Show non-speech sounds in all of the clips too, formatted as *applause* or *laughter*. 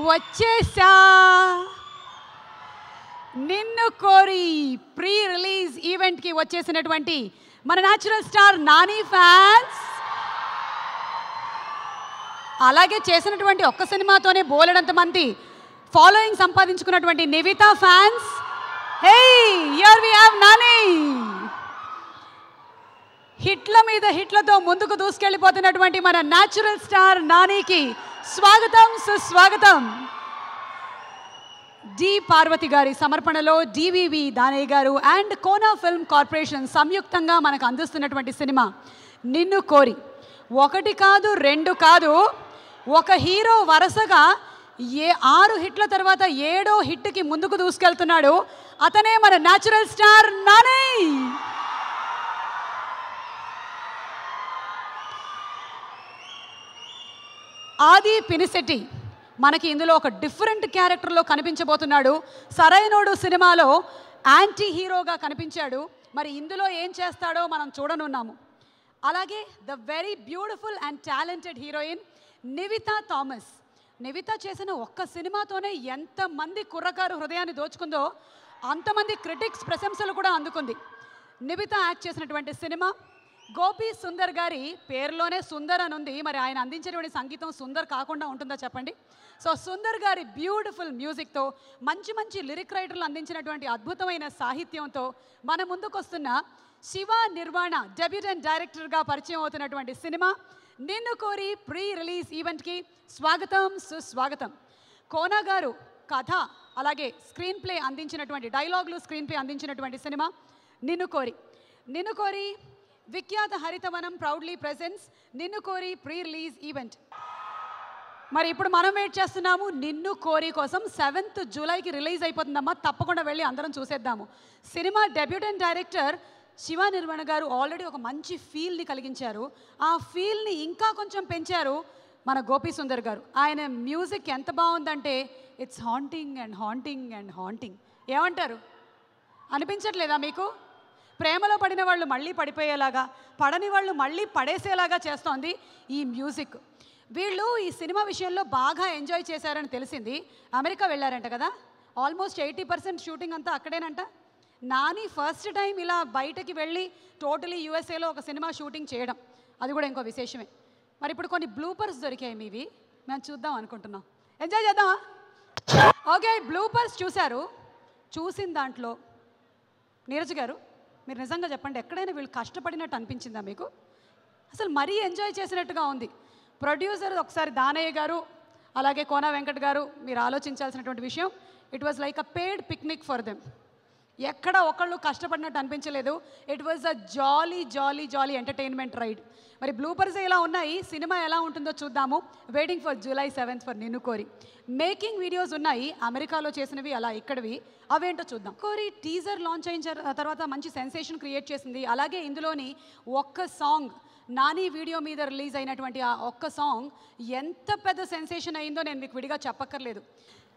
వచ్చేసా. నిన్ను కోరి ప్రీ రిలీజ్ ఈవెంట్కి వచ్చేసినటువంటి మన న్యాచురల్ స్టార్ నాని ఫ్యాన్స్ అలాగే చేసినటువంటి ఒక్క సినిమాతోనే బోలెడంత మంది following సంపాదించుకున్నటువంటి Nivetha fans. Hey here we have Nani. హిట్ల మీద హిట్లతో ముందుకు దూసుకెళ్ళిపోతున్నటువంటి మన న్యాచురల్ స్టార్ నానికి స్వాగతం సుస్వాగతం. డి. పార్వతి గారి సమర్పణలో డివివి దానయ్య గారు అండ్ కోనా ఫిల్మ్ కార్పొరేషన్ సంయుక్తంగా మనకు అందిస్తున్నటువంటి సినిమా నిన్ను కోరి. ఒకటి కాదు రెండు కాదు ఒక హీరో వరుసగా ఏ ఆరు హిట్ల తర్వాత ఏడో హిట్కి ముందుకు దూసుకెళ్తున్నాడు. అతనే మన న్యాచురల్ స్టార్ నాని ఆది పినిసెటి మనకి ఇందులో ఒక డిఫరెంట్ క్యారెక్టర్లో కనిపించబోతున్నాడు. సరైనోడు సినిమాలో యాంటీ హీరోగా కనిపించాడు. మరి ఇందులో ఏం చేస్తాడో మనం చూడనున్నాము. అలాగే the very beautiful and talented heroine Nivetha Thomas. Nivetha చేసిన ఒక్క సినిమాతోనే ఎంతమంది కుర్రకారు హృదయాన్ని దోచుకుందో అంతమంది క్రిటిక్స్ ప్రశంసలు కూడా అందుకుంది. నివిత యాక్ట్ చేసినటువంటి సినిమా గోపి సుందర్ గారి పేరులోనే సుందర్ అని ఉంది. మరి ఆయన అందించేటువంటి సంగీతం సుందర్ కాకుండా ఉంటుందా చెప్పండి? సో సుందర్ గారి బ్యూటిఫుల్ మ్యూజిక్తో మంచి మంచి లిరిక్ రైటర్లు అందించినటువంటి అద్భుతమైన సాహిత్యంతో మన ముందుకొస్తున్న శివ నిర్వాణ డెబ్యూటెంట్ డైరెక్టర్గా పరిచయం అవుతున్నటువంటి సినిమా నిన్ను కోరి ప్రీ రిలీజ్ ఈవెంట్కి స్వాగతం సుస్వాగతం. కోనా గారు కథ అలాగే స్క్రీన్ ప్లే అందించినటువంటి డైలాగులు స్క్రీన్ ప్లే అందించినటువంటి సినిమా నిన్ను కోరి. నిన్ను కోరి విఖ్యాత హరితవనం ప్రౌడ్లీ ప్రెజెన్స్ నిన్ను కోరి ప్రీ రిలీజ్ ఈవెంట్. మరి ఇప్పుడు మనం వెయిట్ చేస్తున్నాము నిన్ను కోరి కోసం సెవెంత్ జూలైకి రిలీజ్ అయిపోతుందమ్మా తప్పకుండా వెళ్ళి అందరం చూసేద్దాము. సినిమా డెబ్యూటెంట్ డైరెక్టర్ శివ నిర్వహణ గారు ఆల్రెడీ ఒక మంచి ఫీల్ని కలిగించారు. ఆ ఫీల్ని ఇంకా కొంచెం పెంచారు మన గోపీ సుందర్ గారు. ఆయన మ్యూజిక్ ఎంత బాగుందంటే it's haunting and haunting and haunting ఏమంటారు? అనిపించట్లేదా మీకు? ప్రేమలో పడిన వాళ్ళు మళ్ళీ పడిపోయేలాగా పడని వాళ్ళు మళ్ళీ పడేసేలాగా చేస్తోంది ఈ మ్యూజిక్. వీళ్ళు ఈ సినిమా విషయంలో బాగా ఎంజాయ్ చేశారని తెలిసింది. అమెరికా వెళ్ళారంట కదా? ఆల్మోస్ట్ ఎయిటీ పర్సెంట్ షూటింగ్ అంతా అక్కడేనంట. నాని ఫస్ట్ టైం ఇలా బయటకి వెళ్ళి టోటలీ యూఎస్ఏలో ఒక సినిమా షూటింగ్ చేయడం. అది కూడా ఇంకో విశేషమే. మరి ఇప్పుడు కొన్ని బ్లూపర్స్ దొరికాయి మీవి. మేము చూద్దాం అనుకుంటున్నాం. ఎంజాయ్ చేద్దామా? ఓకే బ్లూపర్స్ చూశారు. చూసిన దాంట్లో నీరజ్ గారు మీరు నిజంగా చెప్పండి ఎక్కడైనా వీళ్ళు కష్టపడినట్టు అనిపించిందా మీకు? అసలు మరీ ఎంజాయ్ చేసినట్టుగా ఉంది. ప్రొడ్యూసర్ ఒకసారి దానయ్య గారు అలాగే కోన వెంకట్ గారు మీరు ఆలోచించాల్సినటువంటి విషయం it was like a paid picnic for them ఎక్కడ ఒకళ్ళు కష్టపడినట్టు అనిపించలేదు. It was a jolly jolly jolly entertainment ride మరి బ్లూపర్స్ ఇలా ఉన్నాయి? సినిమా ఎలా ఉంటుందో చూద్దాము. Waiting for July seventh for Ninnu Kori. Making videos ఉన్నాయి. అమెరికాలో చేసినవి అలా ఇక్కడవి. అవేంటో చూద్దాం. కోరి టీజర్ లాంచ్ అయిన తర్వాత మంచి సెన్సేషన్ క్రియేట్ చేసింది. అలాగే ఇందులోని ఒక్క సాంగ్ నాని వీడియో మీద రిలీజ్ అయినటువంటి ఆ ఒక్క సాంగ్ ఎంత పెద్ద సెన్సేషన్ అయిందో నేను మీకు విడిగా చెప్పక్కర్లేదు.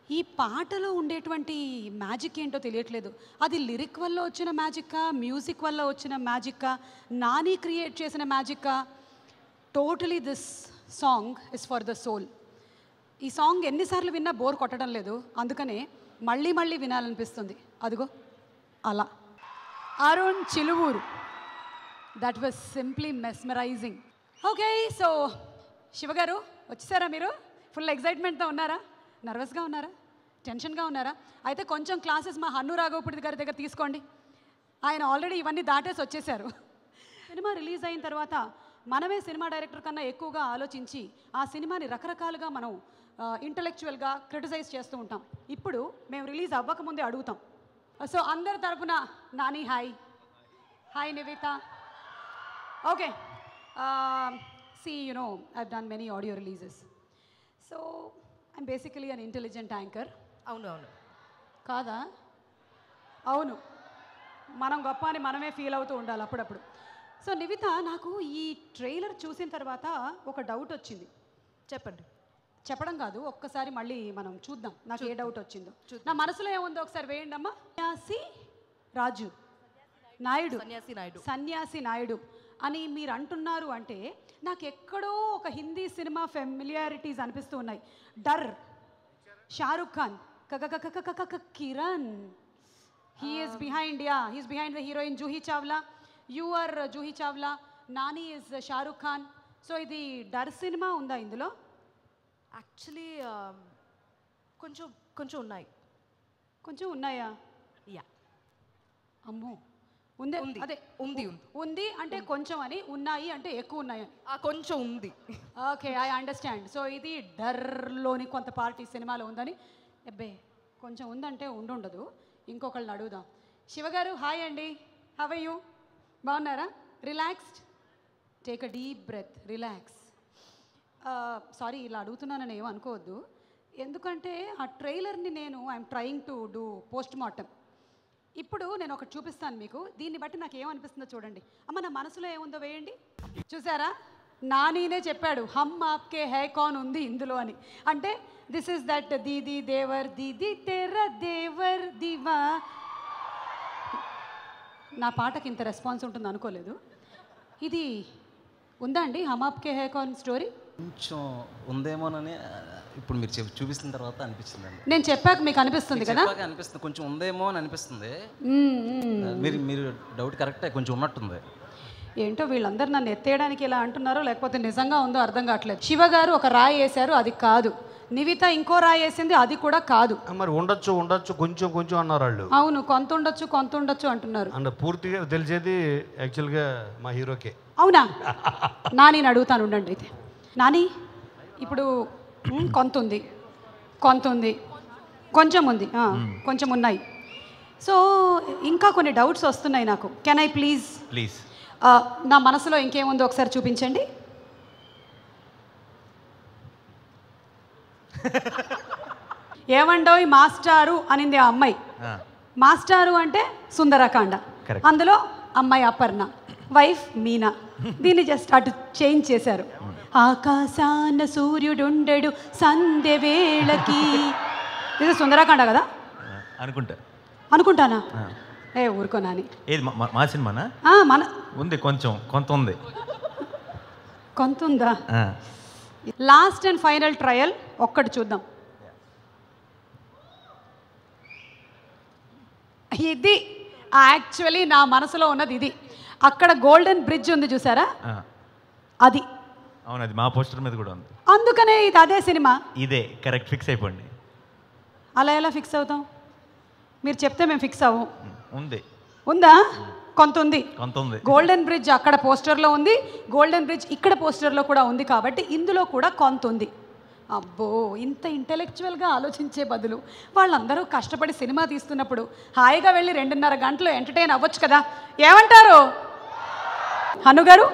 ఈ పాటలో ఉండేటువంటి మ్యాజిక్ ఏంటో తెలియట్లేదు. అది లిరిక్ వల్ల వచ్చిన మ్యాజిక్కా మ్యూజిక్ వల్ల వచ్చిన మ్యాజిక్కా నాని క్రియేట్ చేసిన మ్యాజిక్కా totally this song is for the soul ఈ సాంగ్ ఎన్నిసార్లు విన్నా బోర్ కొట్టడం లేదు. అందుకనే మళ్ళీ మళ్ళీ వినాలనిపిస్తుంది. అదిగో అలా. Arun Chiluvuru. That was simply mesmerizing okay so శివగారు వచ్చేసారా మీరు? ఫుల్ ఎగ్జైట్మెంట్తో ఉన్నారా? నర్వస్గా ఉన్నారా? టెన్షన్గా ఉన్నారా? అయితే కొంచెం క్లాసెస్ మా హన్ను రాఘవపుడి గారి దగ్గర తీసుకోండి. ఆయన ఆల్రెడీ ఇవన్నీ దాటేసి వచ్చేసారు. సినిమా రిలీజ్ అయిన తర్వాత మనమే సినిమా డైరెక్టర్ కన్నా ఎక్కువగా ఆలోచించి ఆ సినిమాని రకరకాలుగా మనం ఇంటలెక్చువల్గా క్రిటిసైజ్ చేస్తూ ఉంటాం. ఇప్పుడు మేము రిలీజ్ అవ్వకముందే అడుగుతాం. సో అందరి తరపున Nani hi. Hi Nivetha. Okay see um, see, no know, I've many audio audio so I'm basically an intelligent anchor. అవును అవును కాదా? అవును. మనం గొప్ప అని మనమే ఫీల్ అవుతూ ఉండాలి అప్పుడప్పుడు. సో నివిత నాకు ఈ ట్రైలర్ చూసిన తర్వాత ఒక డౌట్ వచ్చింది. చెప్పండి. చెప్పడం కాదు ఒక్కసారి మళ్ళీ మనం చూద్దాం. నాకు ఏ డౌట్ వచ్చిందో. నా మనసులో ఏముందో ఒకసారి వేయండి అమ్మా సన్యాసి రాజు. నాయుడు. సన్యాసి నాయుడు. సన్యాసి నాయుడు. అని మీరు అంటున్నారు అంటే నాకు ఎక్కడో ఒక హిందీ సినిమా ఫెమిలియారిటీస్ అనిపిస్తూ ఉన్నాయి. Darr Shahrukh Khan కక Kiran. He is behind ya he's behind the heroine Juhi Chawla. You are Juhi Chawla. Nani is Shahrukh Khan. So ఇది డర్ సినిమా ఉందా ఇందులో? యాక్చువల్లీ కొంచెం కొంచెం ఉన్నాయి. కొంచెం ఉన్నాయా? యా అమ్మో. ఉందే. అదే ఉంది, ఉంది. అంటే కొంచెం అని ఉన్నాయి అంటే ఎక్కువ ఉన్నాయి. కొంచెం ఉంది. ఓకే ఐ అండర్స్టాండ్ సో ఇది డర్లోని కొంత పార్టీ సినిమాలో ఉందని. అబ్బే కొంచెం ఉందంటే ఉండుండదు. ఇంకొకళ్ళని అడుగుదాం. శివగారు హాయ్ అండి. హవ్ యూ బాగున్నారా? Relaxed take a deep breath relax sorry ఇలా అడుగుతున్నానని ఏం అనుకోవద్దు ఎందుకంటే ఆ ట్రైలర్ని నేను I'm trying to do post mortem ఇప్పుడు నేను ఒకటి చూపిస్తాను మీకు. దీన్ని బట్టి నాకు ఏమనిపిస్తుందో చూడండి. అమ్మ నా మనసులో ఏముందో వేయండి. చూసారా? నానీనే చెప్పాడు హమ్ ఆప్కే హై కాన్ ఉంది ఇందులో అని. అంటే దిస్ ఇస్ దట్ దీది దేవర్ దీది తెర దేవర్ దివా. నా పాటకి ఇంత రెస్పాన్స్ ఉంటుంది అనుకోలేదు. ఇది ఉందా అండి? హమ్ ఆప్కే హై కాన్ స్టోరీ? కొంచెం ఉందేమోనని ఇప్పుడు మీరు చూపిస్తున్న తర్వాత అనిపించిందండి నేను చెప్పాక మీకు అనిపిస్తుంది కదా? అనిపిస్తుంది కొంచెం ఉందేమో అని అనిపిస్తుంది. మీరు మీరు డౌట్ కరెక్టే కొంచెం ఉన్నట్టుంది. ఏంటో వీళ్ళందరూ నన్ను ఎత్తేయడానికి ఇలా అంటున్నారో లేకపోతే నిజంగా ఉందో అర్థం కావట్లేదు. శివ గారు ఒక రాయి వేశారు అది కాదు. నివిత ఇంకో రాయి వేసింది అది కూడా కాదు. మరి ఉండొచ్చు ఉండొచ్చు కొంచెం కొంచెం అన్నారు వాళ్ళు. అవును కొంత ఉండొచ్చు కొంత ఉండొచ్చు అంటున్నారు. అండ్ పూర్తిగా తెలిసేది యాక్చువల్గా మా హీరోకే. అవునా? *laughs* నాని అడుగుతాను ఉండండి అయితే. నాని ఇప్పుడు కొంత ఉంది కొంత ఉంది కొంచెం ఉంది కొంచెం ఉన్నాయి సో ఇంకా కొన్ని డౌట్స్ వస్తున్నాయి నాకు. కెన్ ఐ ప్లీజ్ ప్లీజ్ నా మనసులో ఇంకేముందో ఒకసారి చూపించండి. *laughs* ఏమండోయ్ మాస్టారు అనింది ఆ అమ్మాయి. మాస్టారు అంటే సుందరకాండ. అందులో అమ్మాయి అపర్ణ. వైఫ్ మీనా. దీన్ని జస్ట్ అటు చేంజ్ చేశారు. ఆకాశాన సూర్యుడుండెడు సంధ్య వేళకి. ఇది సుందరకాండ కదా? అనుకుంటా. అనుకుంటానా? ఏ ఊరుకోనాని ఏది మా- సినిమానా? మన ఉంది కొంచెం కొంత ఉంది. కొంత ఉందా. లాస్ట్ అండ్ ఫైనల్ ట్రయల్ ఒక్కటి చూద్దాం. ఇది యాక్చువల్లీ నా మనసులో ఉన్నది ఇది. అక్కడ గోల్డెన్ బ్రిడ్జ్ ఉంది చూసారా. అది. అవును అది మా పోస్టర్ మీద కూడా ఉంది. అందుకనే ఇది అదే సినిమా. ఇదే కరెక్ట్ ఫిక్స్ అయిపోండి అలా ఎలా ఫిక్స్ అవుతాం? మీరు చెప్తే మేము ఫిక్స్ అవ్వం. ఉంది. ఉందా? కొంత ఉంది. కొంత ఉంది. గోల్డెన్ బ్రిడ్జ్ అక్కడ పోస్టర్లో ఉంది. గోల్డెన్ బ్రిడ్జ్ ఇక్కడ పోస్టర్లో కూడా ఉంది కాబట్టి ఇందులో కూడా కొంత ఉంది. అబ్బో ఇంత ఇంటెలెక్చువల్గా ఆలోచించే బదులు వాళ్ళందరూ కష్టపడి సినిమా తీస్తున్నప్పుడు హాయిగా వెళ్ళి రెండున్నర గంటలు ఎంటర్టైన్ అవ్వచ్చు కదా. ఏమంటారు? హను గారు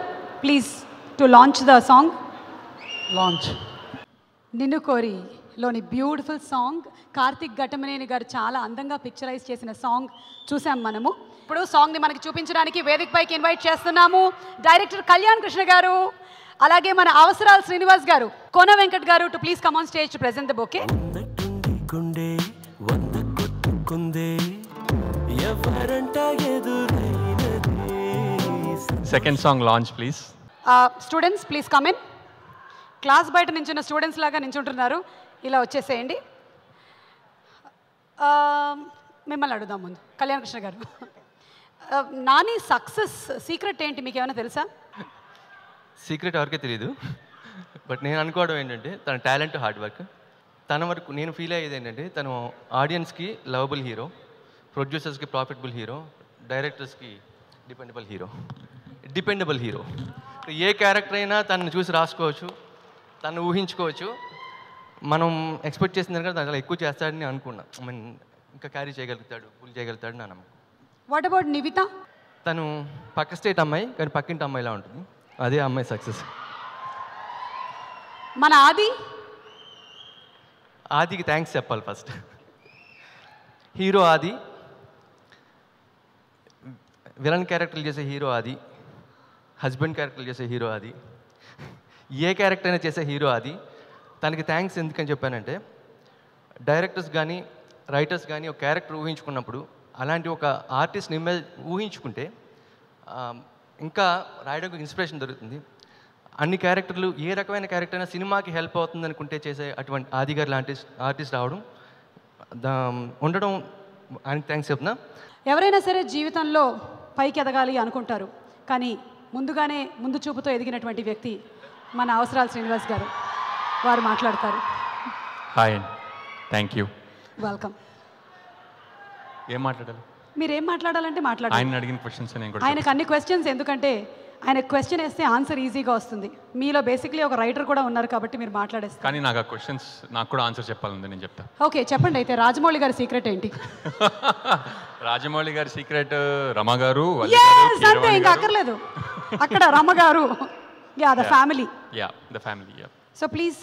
please to launch the song launch Ninnu Kori లోని బ్యూటిఫుల్ సాంగ్ కార్తిక్ ఘటమనేని గారు చాలా అందంగా పిక్చరైజ్ చేసిన సాంగ్ చూసాం మనము. ఇప్పుడు సాంగ్ని మనకి చూపించడానికి వేదిక పైకి ఇన్వైట్ చేస్తున్నాము. డైరెక్టర్ కళ్యాణ్ కృష్ణ గారు అలాగే మన అవసరాలు శ్రీనివాస్ గారు కోన వెంకట్ గారు to please come on stage to present the bouquet ఎవరంట ఎదురైనది second song launch please students please come in class బయట నించున్న స్టూడెంట్స్ లాగా నించుంటున్నారు. ఇలా వచ్చేసేయండి. ఆ, మిమ్మల్ని అడుగుదాం ముందు. కళ్యాణ్ కృష్ణ గారు. ఆ, నాని సక్సెస్ సీక్రెట్ ఏంటి మీకు ఏమైనా తెలుసా? సీక్రెట్ ఎవరికే తెలియదు బట్ నేను అనుకోవడం ఏంటంటే తన టాలెంట్ హార్డ్ వర్క్ తన వరకు నేను ఫీల్ అయ్యేది ఏంటంటే తను ఆడియన్స్కి లవబుల్ హీరో ప్రొడ్యూసర్స్కి ప్రాఫిటబుల్ హీరో డైరెక్టర్స్కి డిపెండబుల్ హీరో డిపెండబుల్ హీరో. ఏ క్యారెక్టర్ అయినా తనను చూసి రాసుకోవచ్చు తను ఊహించుకోవచ్చు. మనం ఎక్స్పెక్ట్ చేసిన దానికంటే దాంట్లో ఎక్కువ చేస్తాడని అనుకున్నా. ఐ మీన్ ఇంకా క్యారీ చేయగలుగుతాడు పుల్ చేయగలుగుతాడు నా నమ్మకం. What about Nivetha? తను పక్క స్టేట్ అమ్మాయి కానీ పక్కింటి అమ్మాయిలా ఉంటుంది. అదే అమ్మాయి సక్సెస్. మన ఆది? ఆదికి థ్యాంక్స్ చెప్పాలి ఫస్ట్. హీరో ఆది. విలన్ క్యారెక్టర్లు చేసే హీరో ఆది. హస్బెండ్ క్యారెక్టర్ చేసే హీరో అది ఏ క్యారెక్టర్ అయినా చేసే హీరో అది తనకి థ్యాంక్స్ ఎందుకని చెప్పానంటే డైరెక్టర్స్ కానీ రైటర్స్ కానీ ఒక క్యారెక్టర్ ఊహించుకున్నప్పుడు అలాంటి ఒక ఆర్టిస్ట్ని ఇమేజ్ ఊహించుకుంటే ఇంకా రాయడానికి ఇన్స్పిరేషన్ దొరుకుతుంది. అన్ని క్యారెక్టర్లు ఏ రకమైన క్యారెక్టర్ అయినా సినిమాకి హెల్ప్ అవుతుంది అనుకుంటే చేసే అటువంటి ఆదిగారు లాంటి ఆర్టిస్ట్ రావడం దా ఉండడం ఆయనకి థ్యాంక్స్ చెప్తున్నా. ఎవరైనా సరే జీవితంలో పైకి ఎదగాలి అనుకుంటారు. కానీ ముందుగానే ముందు చూపుతో ఎదిగినటువంటి వ్యక్తి మన అవసరాలు శ్రీనివాస్ గారు. వారు మాట్లాడతారు. హాయ్ థ్యాంక్ యూ వెల్కమ్ ఏం మాట్లాడాలి? మీరు ఏం మాట్లాడాలంటే మాట్లాడాలి ఆయన అడిగిన క్వశ్చన్స్ ఆయనకు అన్ని క్వశ్చన్స్ ఎందుకంటే ఆయన క్వశ్చన్ వేస్తే ఆన్సర్ ఈజీగా వస్తుంది. మీలో బేసిక్లీ ఒక రైటర్ కూడా ఉన్నారు కాబట్టి మీరు మాట్లాడేస్తారు. కానీ నాకు ఆ క్వశ్చన్స్ నాకు కూడా ఆన్సర్ చెప్పాలంది నేను చెప్తా. ఓకే చెప్పండి అయితే రాజమౌళి గారి సీక్రెట్ ఏంటి? *laughs* రాజమౌళి గారి సీక్రెట్ రమ అంతే ఇంకా గారు. అక్కర్లేదు. అక్కడ రమ్మ గారు ya the family ya the family ya so please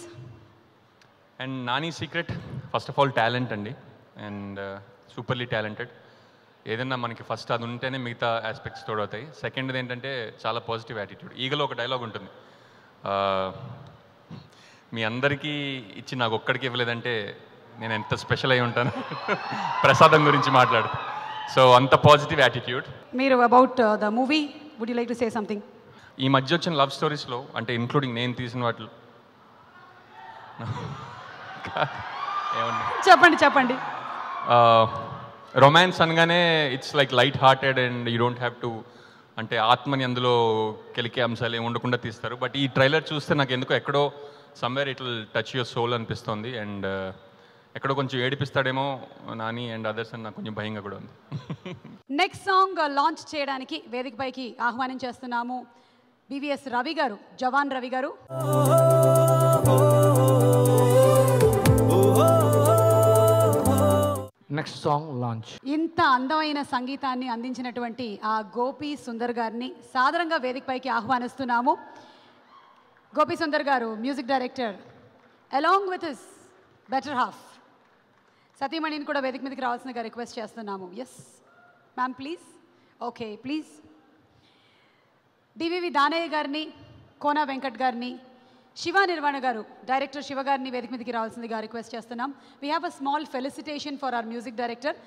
and Nani secret first of all talent అండి. అండ్ సూపర్లీ టాలెంటెడ్ ఏదన్నా మనకి ఫస్ట్ అది ఉంటేనే మిగతా ఆస్పెక్ట్స్ తోడవుతాయి. సెకండ్ ఏంటంటే చాలా పాజిటివ్ యాటిట్యూడ్ ఈగలో ఒక డైలాగ్ ఉంటుంది. Uh, మీ అందరికీ ఇచ్చి నాకు ఒక్కడికి ఇవ్వలేదంటే నేను ఎంత స్పెషల్ అయి ఉంటాను. *laughs* ప్రసాదం గురించి మాట్లాడు సో అంత పాజిటివ్ యాటిట్యూడ్ మీరు about the movie would you like to say something ఈ మధ్య వచ్చిన లవ్ స్టోరీస్లో అంటే ఇంక్లూడింగ్ నేను తీసిన వాటిలో. *laughs* చెప్పండి చెప్పండి. రొమాన్స్ అనగానే it's like light hearted and you don't have to అంటే ఆత్మని అందులో కెలికే అంశాలు ఏమి ఉండకుండా తీస్తారు. బట్ ఈ ట్రైలర్ చూస్తే నాకు ఎందుకో ఎక్కడో somewhere it will touch your soul అనిపిస్తుంది. అండ్ ఎక్కడో కొంచెం ఏడిపిస్తాడేమో నాని అండ్ అదర్స్ అని నాకు కొంచెం భయంగా కూడా ఉంది. నెక్స్ట్ సాంగ్ లాంచ్ చేయడానికి వేదికపైకి ఆహ్వానం చేస్తున్నాము. బివిఎస్ రవి గారు జవాన్ రవి గారు. నెక్స్ట్ సాంగ్ లాంచ్ ఇంత అందమైన సంగీతాన్ని అందించినటువంటి ఆ గోపి సుందర్ గారిని సాదరంగా వేదికపైకి ఆహ్వానిస్తున్నాము. గోపి సుందర్ గారు music director along with his better half సతీమణిని కూడా వేదిక మీదకి రావాల్సిందిగా రిక్వెస్ట్ చేస్తున్నాము. Yes ma'am please okay please DVV Danayya గారిని కోన వెంకట్ గారిని శివ నిర్వాణ గారు డైరెక్టర్ శివ గారిని వేదిక మీదకి రావాల్సిందిగా రిక్వెస్ట్ చేస్తున్నాం. We have a small felicitation for our music director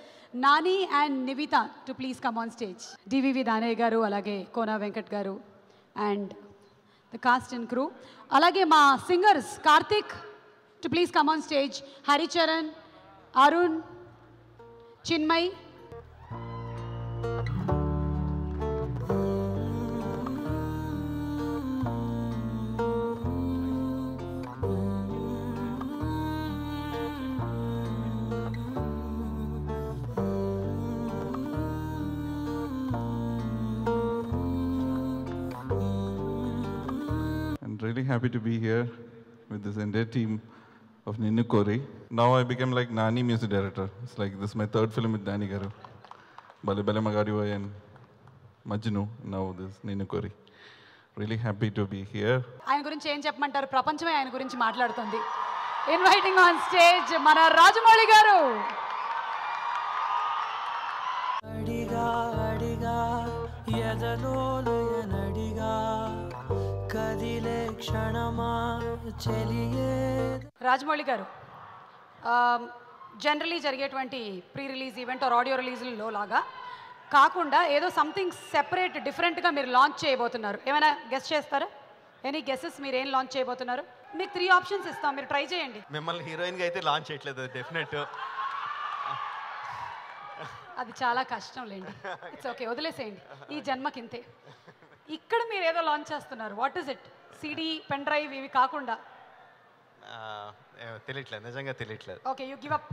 Nani and Nivetha to please come on stage DVV Danayya గారు అలాగే కోన వెంకట్ గారు and the cast and crew అలాగే మా singers Karthik to please come on stage Haricharan Arun, Chinmay. I'm really happy to be here with this entire team. Of Ninnu Kori. Now I became like Nani music director. It's like this is my third film with Danny Garu. Bale Bale Magadiwai and Majnu. Now this Ninnu Kori. Really happy to be here. ఆయన గురించి ఏం చెప్పమంటారు ప్రపంచమే ఆయన గురించి మాట్లాడుతుంది inviting on stage మన రాజమౌళి గారు అడిగా అడిగా ఎదలోలయనడిగా కదిలే క్షణమా చెలియే రాజమౌళి గారు జనరలీ జరిగేటువంటి pre release event or audio రిలీజ్లో లాగా కాకుండా ఏదో సంథింగ్ సెపరేట్ డిఫరెంట్గా మీరు లాంచ్ చేయబోతున్నారు. ఏమైనా గెస్ట్ చేస్తారా? ఎనీ గెసెస్ మీరు ఏం లాంచ్ చేయబోతున్నారు? మీకు త్రీ ఆప్షన్స్ ఇస్తాం మీరు ట్రై చేయండి. మిమ్మల్ని హీరోయిన్గా అయితే లాంచ్ చేయట్లేదు డెఫినెట్ అది చాలా కష్టం లేండి. ఇట్స్ ఓకే వదిలేసేయండి. ఈ జన్మకింతే. ఇక్కడ మీరు ఏదో లాంచ్ చేస్తున్నారు. What is it CD pen drive ఇవి కాకుండా తెలియట్లేదు. నిజంగా తెలియట్లేదు. Okay you give up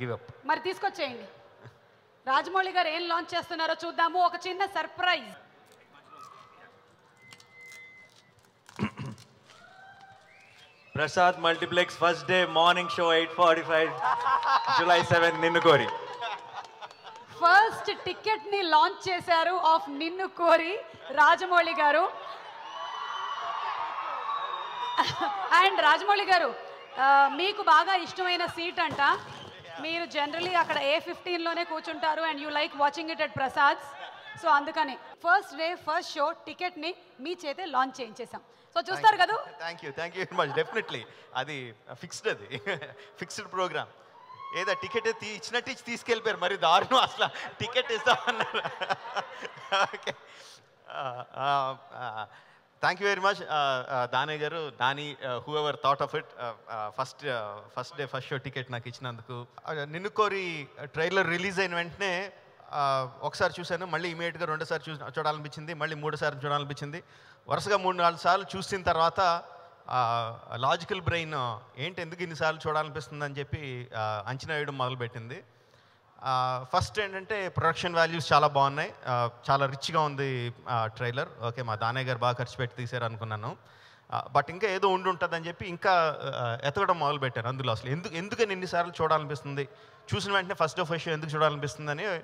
give up మరి తీసుకొచ్చేయండి. రాజమౌళి గారు ఏం లాంచ్ చేస్తున్నారో చూద్దాము. ఒక చిన్న surprise Prasad multiplex first day morning show eight forty five July seven Ninnu Kori. First టికెట్ని launch చేశారు ఆఫ్ నిన్ను కోరి రాజమౌళి గారు. అండ్ రాజమౌళి గారు మీకు బాగా ఇష్టమైన సీట్ అంట. మీరు జనరలీ అక్కడ ఏ ఫిఫ్టీన్లోనే కూర్చుంటారు and you like watching it at Prasads so అందుకని ఫస్ట్ డే ఫస్ట్ షో టికెట్ని మీ చేతే లాంచ్ చేయించేసాం సో చూస్తారు కదా? Thank you thank you very much definitely అది ఫిక్స్డ్ అది. *laughs* ఫిక్స్డ్ ప్రోగ్రామ్ ఏదో టికెట్ తీ ఇచ్చినట్టు ఇచ్చి తీసుకెళ్ళిపోయారు. మరి దారుణం అసలు. టికెట్ ఇస్తామన్నారు. *laughs* Okay thank you very much దానే గారు. దాని who ever thought of it first first day first show ticket నాకు ఇచ్చినందుకు. Uh, నిన్ను కోరి uh, ట్రైలర్ రిలీజ్ అయిన వెంటనే uh, ఒకసారి చూశాను. మళ్ళీ ఇమీడియట్గా రెండోసారి చూ చూడాలనిపించింది. మళ్ళీ మూడోసారి చూడాలనిపించింది. వరుసగా మూడు నాలుగు సార్లు చూసిన తర్వాత లాజికల్ బ్రెయిన్ ఏంటి ఎందుకు ఇన్నిసార్లు చూడాలనిపిస్తుంది అని చెప్పి అంచనా వేయడం మొదలుపెట్టింది. ఫస్ట్ ఏంటంటే ప్రొడక్షన్ వాల్యూస్ చాలా బాగున్నాయి. చాలా రిచ్గా ఉంది ట్రైలర్. ఓకే మా దానయ్య గారు బాగా ఖర్చు పెట్టి తీశారు అనుకున్నాను. బట్ ఇంకా ఏదో ఉండి ఉంటుందని చెప్పి ఇంకా ఎతకడం మొదలు పెట్టారు అందులో అసలు. ఎందుకు ఎందుకని ఎన్నిసార్లు చూడాలనిపిస్తుంది? చూసిన వెంటనే ఫస్ట్ ఆఫ్ ఫస్ట్ ఎందుకు చూడాలనిపిస్తుందని అని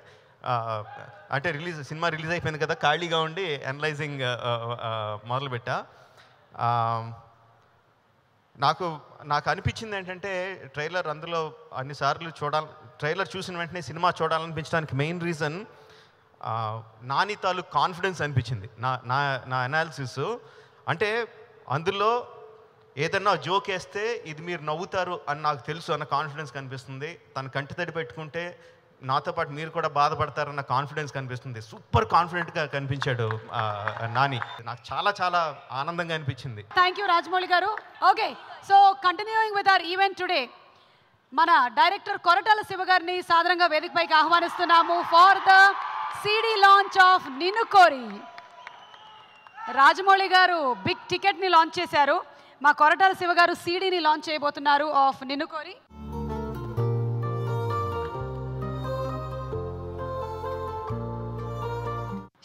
అంటే రిలీజ్ సినిమా రిలీజ్ అయిపోయింది కదా ఖాళీగా ఉండి అనలైజింగ్ మొదలుపెట్టా. నాకు నాకు అనిపించింది ఏంటంటే ట్రైలర్ అందులో అన్నిసార్లు చూడాలి ట్రైలర్ చూసిన వెంటనే సినిమా చూడాలనిపించడానికి మెయిన్ రీజన్ నాని తాలూ కాన్ఫిడెన్స్ అనిపించింది. నా నా నా అనాలిసిస్ అంటే అందులో ఏదన్నా జోక్ వేస్తే ఇది మీరు నవ్వుతారు అని నాకు తెలుసు అన్న కాన్ఫిడెన్స్ కనిపిస్తుంది. తన కంటి తడి పెట్టుకుంటే నాతో పాటు మీరు కూడా బాధపడతారన్న కాన్ఫిడెన్స్ కనిపిస్తుంది. సూపర్ కాన్ఫిడెంట్గా కనిపించాడు నాని. నాకు చాలా చాలా ఆనందంగా అనిపించింది. థ్యాంక్ యూ రాజమౌళి గారు. Okay so continuing with our event today మన డైరెక్టర్ కొరటాల శివ గారిని సాధారణంగా వేదికపైకి ఆహ్వానిస్తున్నాము for the CD launch of Ninnu Kori Rajamouli గారు బిగ్ టికెట్ని లాంచ్ చేశారు. మా కొరటాల శివ గారు సీడీని లాంచ్ చేయబోతున్నారు ఆఫ్ నిన్ను కోరి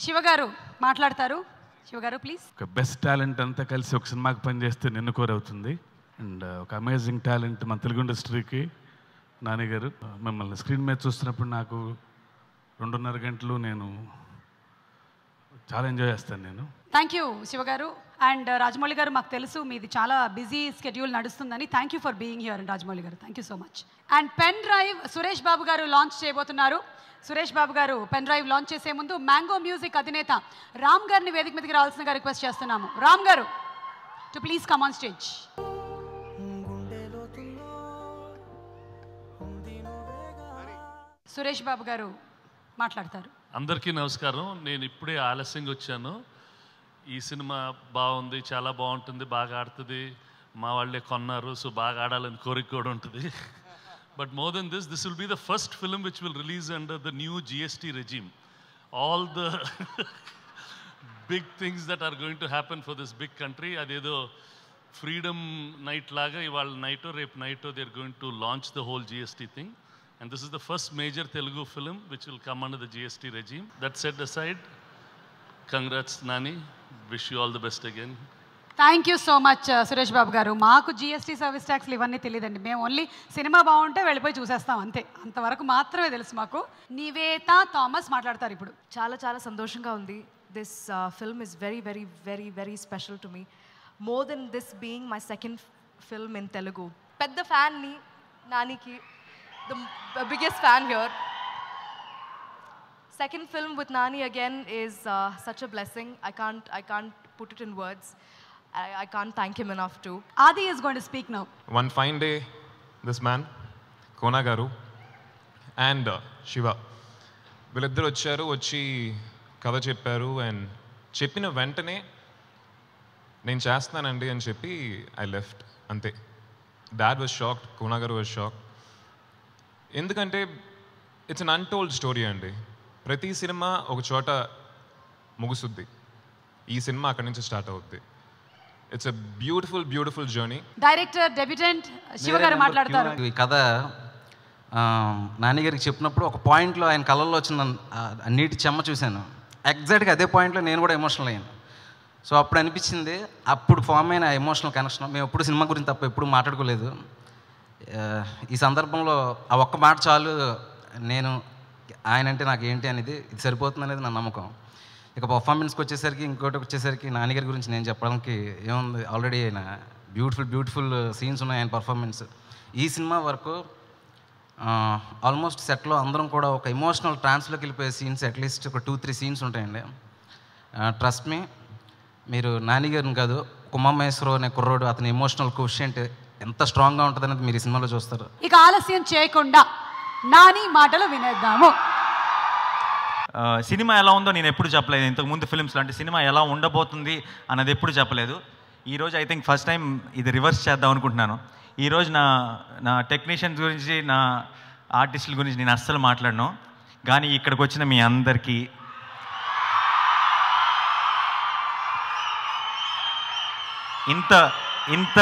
శివ గారు మాట్లాడతారు. శివ గారు ప్లీజ్ ఒక బెస్ట్ టాలెంట్ అంతా కలిసి ఒక సినిమాకి పనిచేస్తే నిన్ను కోరవుతుంది. అండ్ ఒక అమేజింగ్ టాలెంట్ మన తెలుగు ఇండస్ట్రీకి నాని గారు. మిమ్మల్ని స్క్రీన్ మీద చూస్తున్నప్పుడు నాకు రెండున్నర గంటలు నేను చాలా ఎంజాయ్ చేస్తాను నేను. థ్యాంక్ యూ శివ గారు అండ్ uh, రాజమౌళి గారు మాకు తెలుసు మీది చాలా బిజీ స్కెడ్యూల్ నడుస్తుందని. Thank you for being here and Rajamouli గారు. Thank you so much and pen drive Suresh Babu గారు లాంచ్ చేయబోతున్నారు. సురేష్ బాబు గారు పెన్ డ్రైవ్ లాంచ్ చేసే ముందు మ్యాంగో మ్యూజిక్ అధినేత రామ్ గారిని వేదిక మీదకి రావాల్సిందిగా రిక్వెస్ట్ చేస్తున్నాము. రామ్ గారు to please come on stage Suresh Babu గారు మాట్లాడతారు. అందరికీ నమస్కారం. నేను ఇప్పుడే ఆలస్యంగా వచ్చాను. ఈ సినిమా బాగుంది చాలా బాగుంటుంది బాగా ఆడుతుంది. మా వాళ్ళే కొన్నారు సో బాగా ఆడాలని కోరిక కూడా ఉంటుంది. But more than this this will be the first film which will release under the new GST regime all the big things that are going to happen for this big country అదేదో freedom night లాగా ఇవాళ నైటో రేపు నైటో they are going to launch the whole GST thing and this is the first major Telugu film which will come under the GST regime. That set aside, congrats Nani Wish you all the best again. Thank you so much Suresh Babu garu. మాకు GST service ట్యాక్స్లు ఇవన్నీ తెలియదండి. మేము only cinema బాగుంటే వెళ్ళిపోయి చూసేస్తాం అంతే. అంతవరకు మాత్రమే తెలుసు మాకు. నివేత థామస్ మాట్లాడతారు ఇప్పుడు. చాలా చాలా సంతోషంగా ఉంది. This film is very very very very special to me more than this being my second film in Telugu పెద్ద ఫ్యాన్ని నానికి the biggest fan here second film with Nani again is such a blessing I can't I can't put it in words I can't thank him enough to Adi is going to speak now One fine day, this man, Kona Garu, and uh, Shiva, వీళ్ళిద్దరు వచ్చారు వచ్చి కథ చెప్పారు and చెప్పిన వెంటనే నేను చేస్తానండి అని చెప్పి ఐ లెఫ్ట్ అంతే. Dad was shocked Kona garu was shock ఎందుకంటే ఇట్స్ అన్ అన్టోల్డ్ స్టోరీ అండి. ప్రతి సినిమా ఒక చోట ముగుసుద్ది. ఈ సినిమా అక్కడి నుంచి స్టార్ట్ అవుద్ది. It's a beautiful beautiful journey director debutant Shiva garu మాట్లాడతారు. ఈ కథ నాన్నగారికి చెప్పినప్పుడు ఒక పాయింట్లో ఆయన కళ్ళల్లో వచ్చిన నీటి చెమ్మ చూశాను. ఎగ్జాక్ట్గా అదే పాయింట్లో నేను కూడా ఎమోషనల్ అయ్యాను. సో అప్పుడు అనిపించింది అప్పుడు ఫామ్ అయిన ఎమోషనల్ కనెక్షన్ మేము ఎప్పుడు సినిమా గురించి తప్ప ఎప్పుడు మాట్లాడుకోలేదు. ఈ సందర్భంలో ఆ ఒక్క మాట చాలు. నేను ఆయన అంటే నాకు ఏంటి అనేది ఇది సరిపోతుంది అనేది నా నమ్మకం. ఇక పర్ఫార్మెన్స్కి వచ్చేసరికి ఇంకోటి వచ్చేసరికి నాన్నగారి గురించి నేను చెప్పడానికి ఏముంది? ఆల్రెడీ ఆయన బ్యూటిఫుల్ బ్యూటిఫుల్ సీన్స్ ఉన్నాయి ఆయన పర్ఫార్మెన్స్ ఈ సినిమా వరకు ఆల్మోస్ట్ సెట్లో అందరం కూడా ఒక ఎమోషనల్ ట్రాన్స్లోకి వెళ్ళిపోయే సీన్స్ అట్లీస్ట్ ఒక టూ త్రీ సీన్స్ ఉంటాయండి. ట్రస్ట్ మీ మీరు నానిగారిని కాదు కుమ్మమేశ్వరు అనే కుర్రోడు అతని ఎమోషనల్ క్వశ్చన్ ఎంత స్ట్రాంగ్గా ఉంటుంది అనేది మీరు ఈ సినిమాలో చూస్తారు. ఇక ఆలస్యం చేయకుండా నాని మాటలు వినేద్దాము. సినిమా ఎలా ఉందో నేను ఎప్పుడు చెప్పలేదు. ఇంతకు ముందు ఫిల్మ్స్ లాంటి సినిమా ఎలా ఉండబోతుంది అన్నది ఎప్పుడు చెప్పలేదు. ఈరోజు ఐ థింక్ ఫస్ట్ టైం ఇది రివర్స్ చేద్దాం అనుకుంటున్నాను. ఈరోజు నా నా టెక్నీషియన్స్ గురించి నా ఆర్టిస్టుల గురించి నేను అస్సలు మాట్లాడను. కానీ ఇక్కడికి వచ్చిన మీ అందరికీ ఇంత ఇంత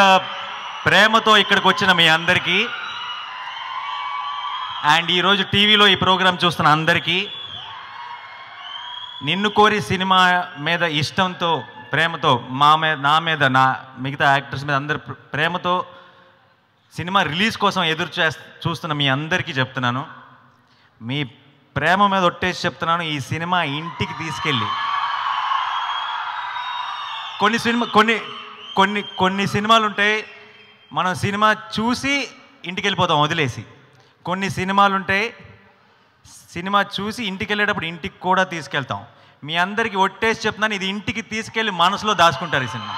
ప్రేమతో ఇక్కడికి వచ్చిన మీ అందరికీ అండ్ ఈరోజు టీవీలో ఈ ప్రోగ్రాం చూస్తున్న అందరికీ నిన్ను కోరి సినిమా మీద ఇష్టంతో ప్రేమతో మా మీద నా మీద నా మిగతా యాక్టర్స్ మీద అందరి ప్రేమతో సినిమా రిలీజ్ కోసం ఎదురు చే చూస్తున్న మీ అందరికీ చెప్తున్నాను. మీ ప్రేమ మీద ఒట్టేసి చెప్తున్నాను ఈ సినిమా ఇంటికి తీసుకెళ్ళి. కొన్ని సినిమా కొన్ని కొన్ని కొన్ని సినిమాలు ఉంటాయి మనం సినిమా చూసి ఇంటికి వెళ్ళిపోతాం వదిలేసి. కొన్ని సినిమాలు ఉంటాయి సినిమా చూసి ఇంటికి వెళ్ళేటప్పుడు ఇంటికి కూడా తీసుకెళ్తాం. మీ అందరికీ ఒట్టేసి చెప్తున్నాను ఇది ఇంటికి తీసుకెళ్ళి మనసులో దాచుకుంటారు ఈ సినిమా.